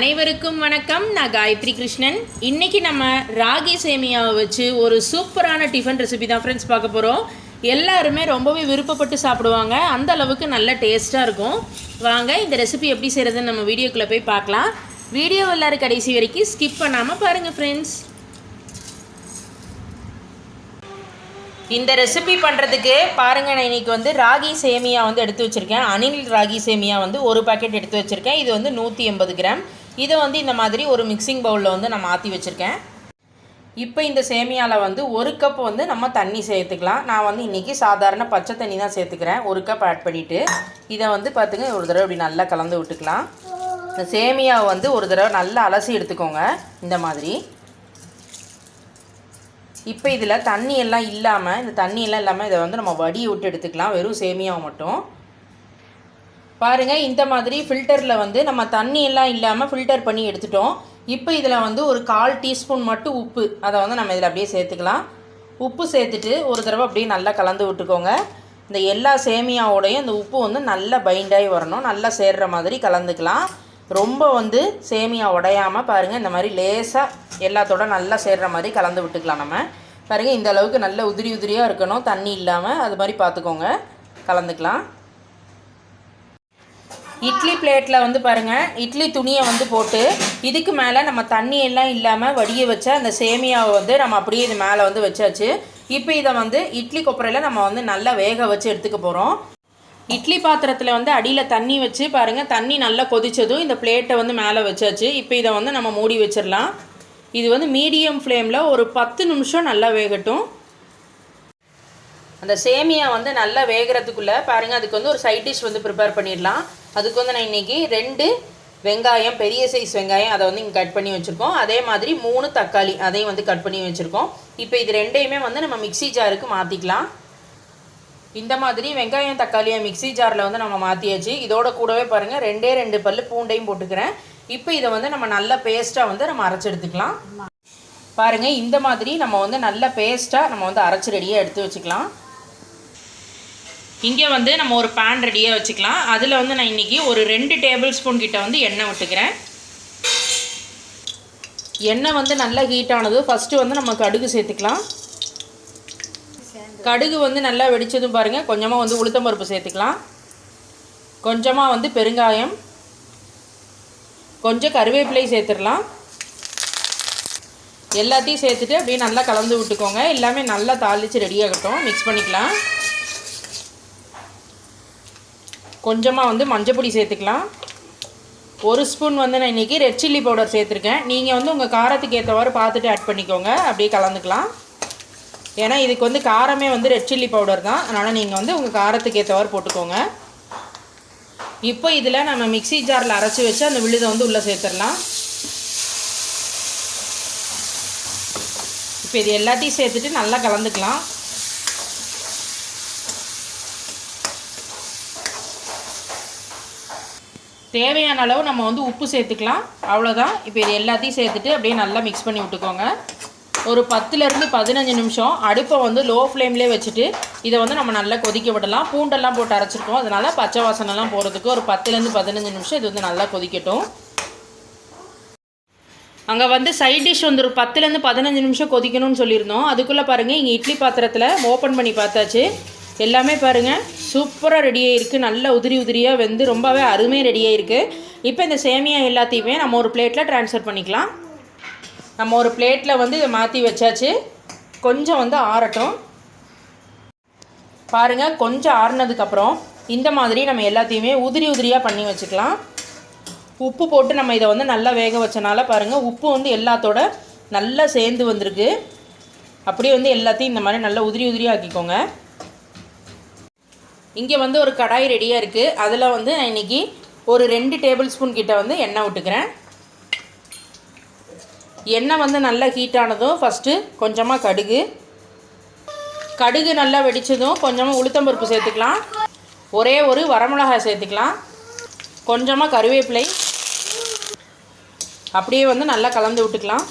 அனைவருக்கும் வணக்கம். நான் காயத்ரி கிருஷ்ணன். இன்னைக்கு நம்ம ராகி சேமியாவை வச்சு ஒரு சூப்பரான டிஃபன் ரெசிபி தான் ஃப்ரெண்ட்ஸ் பார்க்க போகிறோம் எல்லாருமே ரொம்பவே விருப்பப்பட்டு சாப்பிடுவாங்க. அந்த அளவுக்கு நல்ல டேஸ்ட்டாக இருக்கும். வாங்க இந்த ரெசிபி எப்படி செய்கிறதுன்னு நம்ம வீடியோக்குள்ளே போய் பார்க்கலாம். வீடியோ எல்லாரும் கடைசி வரைக்கும் ஸ்கிப் பண்ணாமல் பாருங்கள் ஃப்ரெண்ட்ஸ் இந்த ரெசிபி பண்ணுறதுக்கு பாருங்கள் நான் இன்றைக்கி வந்து ராகி சேமியா வந்து எடுத்து வச்சுருக்கேன். அணில் ராகி சேமியா வந்து ஒரு பாக்கெட் எடுத்து வச்சுருக்கேன். இது வந்து நூற்றி எண்பது கிராம். இதை வந்து இந்த மாதிரி ஒரு மிக்சிங் பவுலில் வந்து நான் மாற்றி வச்சுருக்கேன். இப்போ இந்த சேமியாவில் வந்து ஒரு கப் வந்து நம்ம தண்ணி சேர்த்துக்கலாம். நான் வந்து இன்றைக்கி சாதாரண பச்சை தண்ணி தான் சேர்த்துக்கிறேன். ஒரு கப் ஆட் பண்ணிவிட்டு இதை வந்து பார்த்துங்க ஒரு தடவை இப்படி நல்லா கலந்து விட்டுக்கலாம். இந்த சேமியாவை வந்து ஒரு தடவை நல்லா அலசி எடுத்துக்கோங்க இந்த மாதிரி. இப்போ இதில் தண்ணி எல்லாம் இல்லாமல் இந்த தண்ணி எல்லாம் இல்லாமல் இதை வந்து நம்ம வடியை விட்டு எடுத்துக்கலாம். வெறும் சேமியாவை மட்டும். பாருங்கள் இந்த மாதிரி ஃபில்டரில் வந்து நம்ம தண்ணி எல்லாம் இல்லாமல் ஃபில்டர் பண்ணி எடுத்துட்டோம். இப்போ இதில் வந்து ஒரு கால் டீஸ்பூன் மட்டும் உப்பு. அதை வந்து நம்ம இதில் அப்படியே சேர்த்துக்கலாம். உப்பு சேர்த்துட்டு ஒரு தடவை அப்படியே நல்லா கலந்து விட்டுக்கோங்க. இந்த எல்லா சேமியாவோடையும் இந்த உப்பு வந்து நல்லா பைண்டாகி வரணும். நல்லா சேர்கிற மாதிரி கலந்துக்கலாம். ரொம்ப வந்து சேமியா உடையாமல் பாருங்கள் இந்த மாதிரி லேசாக எல்லாத்தோட நல்லா சேர்கிற மாதிரி கலந்து விட்டுக்கலாம் நம்ம. பாருங்கள் இந்த அளவுக்கு நல்ல உதிரி உதிரியாக இருக்கணும். தண்ணி இல்லாமல் அது மாதிரி பார்த்துக்கோங்க. கலந்துக்கலாம். இட்லி பிளேட்டில் வந்து பாருங்கள் இட்லி துணியை வந்து போட்டு இதுக்கு மேலே நம்ம தண்ணி எல்லாம் இல்லாமல் வடிய வச்ச அந்த சேமியாவை வந்து நம்ம அப்படியே இது மேலே வந்து வச்சாச்சு. இப்போ இதை வந்து இட்லி கொப்பரையில் நம்ம வந்து நல்லா வேக வச்சு எடுத்துக்க போகிறோம் இட்லி பாத்திரத்தில் வந்து அடியில் தண்ணி வச்சு பாருங்கள் தண்ணி நல்லா கொதிச்சதும் இந்த பிளேட்டை வந்து மேலே வச்சாச்சு. இப்போ இதை வந்து நம்ம மூடி வச்சிடலாம். இது வந்து மீடியம் ஃப்ளேமில் ஒரு பத்து நிமிஷம் நல்லா வேகட்டும். அந்த சேமியா வந்து நல்லா வேகிறதுக்குள்ளே பாருங்கள் அதுக்கு வந்து ஒரு சைட் டிஷ் வந்து ப்ரிப்பேர் பண்ணிடலாம். அதுக்கு வந்து நான் இன்றைக்கி ரெண்டு வெங்காயம் பெரிய சைஸ் வெங்காயம் அதை வந்து இங்கே கட் பண்ணி வச்சுருக்கோம். அதே மாதிரி மூணு தக்காளி அதையும் வந்து கட் பண்ணி வச்சுருக்கோம். இப்போ இது ரெண்டையுமே வந்து நம்ம மிக்சி ஜாருக்கு மாற்றிக்கலாம் இந்த மாதிரி வெங்காயம் தக்காளியை மிக்சி ஜாரில் வந்து நம்ம மாற்றியாச்சு இதோட கூடவே பாருங்கள் ரெண்டே ரெண்டு பல் பூண்டையும் போட்டுக்கிறேன். இப்போ இதை வந்து நம்ம நல்ல பேஸ்ட்டாக வந்து நம்ம அரைச்சி எடுத்துக்கலாம். பாருங்கள் இந்த மாதிரி நம்ம வந்து நல்ல பேஸ்ட்டாக நம்ம வந்து அரைச்சி ரெடியாக எடுத்து வச்சுக்கலாம். இங்கே வந்து நம்ம ஒரு பேன் ரெடியாக வச்சுக்கலாம். அதில் வந்து நான் இன்றைக்கி ஒரு ரெண்டு டேபிள் ஸ்பூன் கிட்ட வந்து எண்ணெய் விட்டுக்கிறேன். எண்ணெய் வந்து நல்லா ஹீட் ஆனது. ஃபஸ்ட்டு வந்து நம்ம கடுகு சேர்த்துக்கலாம். கடுகு வந்து நல்லா வெடிச்சதும் பாருங்கள் கொஞ்சமாக வந்து உளுத்தம் பருப்பு சேர்த்துக்கலாம். கொஞ்சமாக வந்து பெருங்காயம். கொஞ்சம் கருவேப்பிலை சேர்த்துடலாம். எல்லாத்தையும் சேர்த்துட்டு அப்படியே நல்லா கலந்து விட்டுக்கோங்க. எல்லாமே நல்லா தாளித்து ரெடியாகட்டும் மிக்ஸ் பண்ணிக்கலாம். கொஞ்சமாக வந்து மஞ்சப்பொடி சேர்த்துக்கலாம். ஒரு ஸ்பூன் வந்து நான் இன்றைக்கி ரெட் சில்லி பவுடர் சேர்த்துருக்கேன். நீங்கள் வந்து உங்கள் காரத்துக்கு ஏற்றவாறு பார்த்துட்டு ஆட் பண்ணிக்கோங்க. அப்படியே கலந்துக்கலாம். ஏன்னா இதுக்கு வந்து காரமே வந்து ரெட் சில்லி பவுடர் தான். அதனால் நீங்கள் வந்து உங்கள் காரத்துக்கு ஏற்றவாறு போட்டுக்கோங்க. இப்போ இதில் நம்ம மிக்சி ஜாரில் அரைச்சி வச்சு அந்த விழுதை வந்து உள்ளே சேர்த்துடலாம். இப்போ இது எல்லாத்தையும் சேர்த்துட்டு நல்லா கலந்துக்கலாம். தேவையான அளவு நம்ம வந்து உப்பு சேர்த்துக்கலாம். அவ்வளோதான் இப்போ இது எல்லாத்தையும் சேர்த்துட்டு அப்படியே நல்லா மிக்ஸ் பண்ணி விட்டுக்கோங்க. ஒரு பத்துலேருந்து பதினஞ்சு நிமிஷம் அடுப்பை வந்து லோ ஃப்ளேம்லேயே வச்சுட்டு இதை வந்து நம்ம நல்லா கொதிக்க விடலாம். பூண்டெல்லாம் போட்டு அரைச்சிருக்கோம். அதனால் பச்சை வாசனைலாம் போகிறதுக்கு ஒரு பத்துலேருந்து பதினஞ்சு நிமிஷம் இது வந்து நல்லா கொதிக்கட்டும். அங்கே வந்து சைட் டிஷ் வந்து ஒரு பத்துலேருந்து பதினஞ்சு நிமிஷம் கொதிக்கணும்னு சொல்லியிருந்தோம். அதுக்குள்ளே பாருங்கள் இங்கே இட்லி பாத்திரத்தில் ஓப்பன் பண்ணி பார்த்தாச்சு. எல்லாமே பாருங்கள் சூப்பராக ரெடியாக இருக்குது நல்ல உதிரி உதிரியாக வந்து ரொம்பவே அருமையாக ரெடியாக இருக்குது இப்போ இந்த சேமியா எல்லாத்தையுமே நம்ம ஒரு பிளேட்டில் ட்ரான்ஸ்ஃபர் பண்ணிக்கலாம். நம்ம ஒரு பிளேட்டில் வந்து இதை மாற்றி வச்சாச்சு. கொஞ்சம் வந்து ஆறட்டும். பாருங்கள் கொஞ்சம் ஆறுனதுக்கப்புறம் இந்த மாதிரி நம்ம எல்லாத்தையுமே உதிரி உதிரியாக பண்ணி வச்சுக்கலாம். உப்பு போட்டு நம்ம இதை வந்து நல்லா வேக வச்சனால பாருங்கள் உப்பு வந்து எல்லாத்தோட நல்லா சேர்ந்து வந்திருக்கு. அப்படியே வந்து எல்லாத்தையும் இந்த மாதிரி நல்லா உதிரி உதிரியாக ஆக்கிக்கோங்க. இங்கே வந்து ஒரு கடாய் ரெடியாக இருக்குது அதில் வந்து நான் இன்றைக்கி ஒரு ரெண்டு டேபிள் ஸ்பூன் கிட்ட வந்து எண்ணெய் விட்டுக்கிறேன் எண்ணெய் வந்து நல்லா ஹீட் ஆனதும் ஃபஸ்ட்டு கொஞ்சமாக கடுகு. கடுகு நல்லா வெடித்ததும் கொஞ்சமாக உளுத்தம்பருப்பு சேர்த்துக்கலாம். ஒரே ஒரு வரமிளகாய் சேர்த்துக்கலாம். கொஞ்சமாக கருவேப்பிலை. அப்படியே வந்து நல்லா கலந்து விட்டுக்கலாம்.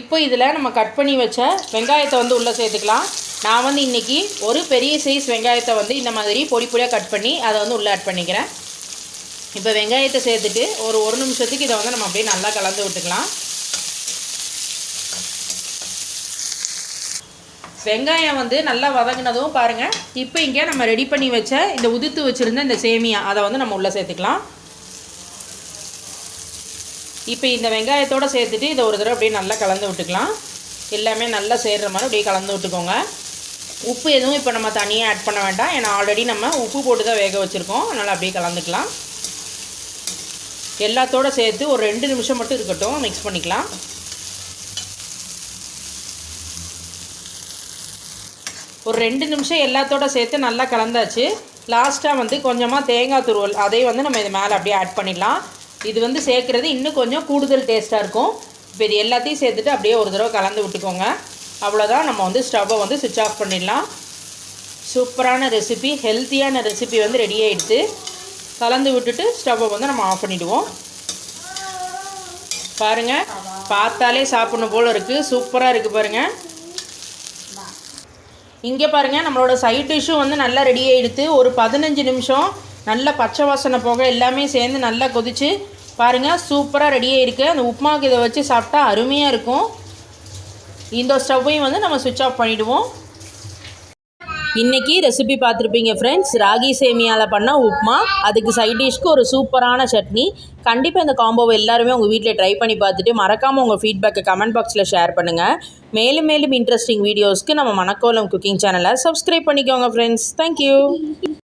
இப்போ இதில் நம்ம கட் பண்ணி வச்ச வெங்காயத்தை வந்து உள்ளே சேர்த்துக்கலாம். நான் வந்து இன்றைக்கி ஒரு பெரிய சைஸ் வெங்காயத்தை வந்து இந்த மாதிரி பொடி பொடியாக கட் பண்ணி அதை வந்து உள்ளே ஆட் பண்ணிக்கிறேன். இப்போ வெங்காயத்தை சேர்த்துட்டு ஒரு ஒரு நிமிஷத்துக்கு இதை வந்து நம்ம அப்படியே நல்லா கலந்து விட்டுக்கலாம். வெங்காயம் வந்து நல்லா வதங்கினதும் பாருங்கள் இப்போ இங்கே நம்ம ரெடி பண்ணி வச்ச இந்த உதுத்து வச்சுருந்த இந்த சேமியா அதை வந்து நம்ம உள்ளே சேர்த்துக்கலாம். இப்போ இந்த வெங்காயத்தோடு சேர்த்துட்டு இதை ஒரு தடவை அப்படியே நல்லா கலந்து விட்டுக்கலாம். எல்லாமே நல்லா சேர்கிற மாதிரி அப்படியே கலந்து விட்டுக்கோங்க. உப்பு எதுவும் இப்போ நம்ம தனியாக ஆட் பண்ண வேண்டாம். ஏன்னா ஆல்ரெடி நம்ம உப்பு போட்டு தான் வேக வச்சுருக்கோம். அதனால் அப்படியே கலந்துக்கலாம். எல்லாத்தோடு சேர்த்து ஒரு ரெண்டு நிமிஷம் மட்டும் இருக்கட்டும். மிக்ஸ் பண்ணிக்கலாம். ஒரு ரெண்டு நிமிஷம் எல்லாத்தோட சேர்த்து நல்லா கலந்தாச்சு. லாஸ்ட்டாக வந்து கொஞ்சமாக தேங்காய் துருவல். அதையும் வந்து நம்ம இது மேலே அப்படியே ஆட் பண்ணிடலாம். இது வந்து சேர்க்குறது இன்னும் கொஞ்சம் கூடுதல் டேஸ்ட்டாக இருக்கும். இப்போ இது எல்லாத்தையும் சேர்த்துட்டு அப்படியே ஒரு தடவை கலந்து விட்டுக்கோங்க. அவ்வளோதான் நம்ம வந்து ஸ்டவ்வை வந்து சுவிட்ச் ஆஃப் பண்ணிடலாம். சூப்பரான ரெசிபி ஹெல்த்தியான ரெசிபி வந்து ரெடி ஆகிடுச்சு கலந்து விட்டுட்டு ஸ்டவ்வை வந்து நம்ம ஆஃப் பண்ணிவிடுவோம் பாருங்கள் பார்த்தாலே சாப்பிடணும் போல் இருக்குது சூப்பராக இருக்குது பாருங்கள் இங்கே பாருங்கள் நம்மளோட சைட் டிஷ்ஷும் வந்து நல்லா ரெடி ஆகிடுத்து ஒரு பதினஞ்சு நிமிஷம் நல்ல பச்சை வாசனை போக எல்லாமே சேர்ந்து நல்லா கொதிச்சு பாருங்கள் சூப்பராக ரெடி ஆகிருக்கு அந்த உப்புமாவுக்கு இதை வச்சு சாப்பிட்டா அருமையாக இருக்கும். இந்த ஸ்டவ்வையும் வந்து நம்ம சுவிட்ச் ஆஃப் பண்ணிவிடுவோம் இன்றைக்கி ரெசிபி பார்த்துருப்பீங்க ஃப்ரெண்ட்ஸ் ராகி சேமியாவில் பண்ண உப்புமா. அதுக்கு சைட் டிஷ்க்கு ஒரு சூப்பரான சட்னி. கண்டிப்பாக இந்த காம்போவை எல்லாருமே உங்கள் வீட்டில் ட்ரை பண்ணி பார்த்துட்டு மறக்காமல் உங்கள் ஃபீட்பேக்கை கமெண்ட் பாக்ஸில் ஷேர் பண்ணுங்கள் மேலும் மேலும் இன்ட்ரெஸ்டிங் வீடியோஸ்க்கு நம்ம மணக்கோலம் குக்கிங் சேனலை சப்ஸ்கிரைப் பண்ணிக்கோங்க ஃப்ரெண்ட்ஸ் தேங்க்யூ